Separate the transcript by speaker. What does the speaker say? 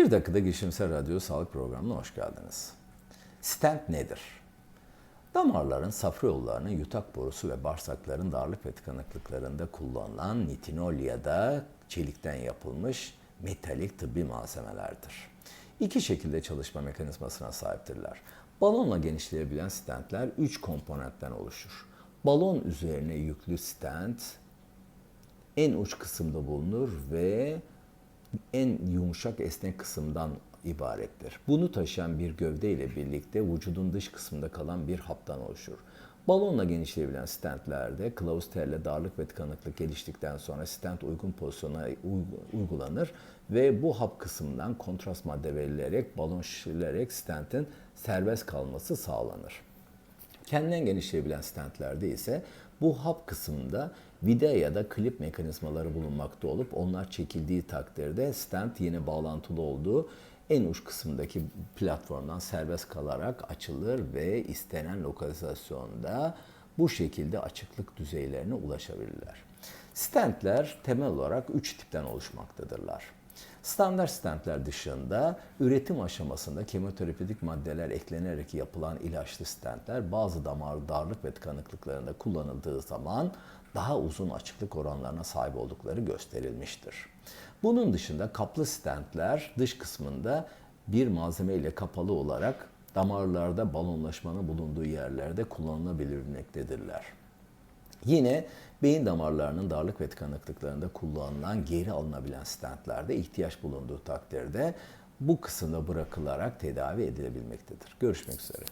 Speaker 1: Bir dakikada girişimsel radyo sağlık programına hoş geldiniz. Stent nedir? Damarların, safra yollarının, yutak borusu ve bağırsakların darlık ve tıkanıklıklarında kullanılan nitinol ya da çelikten yapılmış metalik tıbbi malzemelerdir. İki şekilde çalışma mekanizmasına sahiptirler. Balonla genişleyebilen stentler üç komponentten oluşur. Balon üzerine yüklü stent en uç kısımda bulunur ve en yumuşak esnek kısımdan ibarettir. Bunu taşıyan bir gövde ile birlikte vücudun dış kısmında kalan bir haptan oluşur. Balonla genişleyebilen stentlerde kılavuz telle darlık ve tıkanıklık geliştikten sonra stent uygun pozisyona uygulanır ve bu hap kısmından kontrast madde verilerek balon şişirilerek stentin serbest kalması sağlanır. Kendinden genişleyebilen stentlerde ise bu hap kısmında vida ya da klip mekanizmaları bulunmakta olup onlar çekildiği takdirde stent yine bağlantılı olduğu en uç kısımdaki platformdan serbest kalarak açılır ve istenen lokalizasyonda bu şekilde açıklık düzeylerine ulaşabilirler. Stentler temel olarak üç tipten oluşmaktadırlar. Standart stentler dışında üretim aşamasında kemoterapetik maddeler eklenerek yapılan ilaçlı stentler bazı damar darlık ve tıkanıklıklarında kullanıldığı zaman daha uzun açıklık oranlarına sahip oldukları gösterilmiştir. Bunun dışında kaplı stentler dış kısmında bir malzeme ile kapalı olarak damarlarda balonlaşmanın bulunduğu yerlerde kullanılabilmektedirler. Yine beyin damarlarının darlık ve tıkanıklıklarında kullanılan geri alınabilen stentlerde ihtiyaç bulunduğu takdirde bu kısımda bırakılarak tedavi edilebilmektedir. Görüşmek üzere.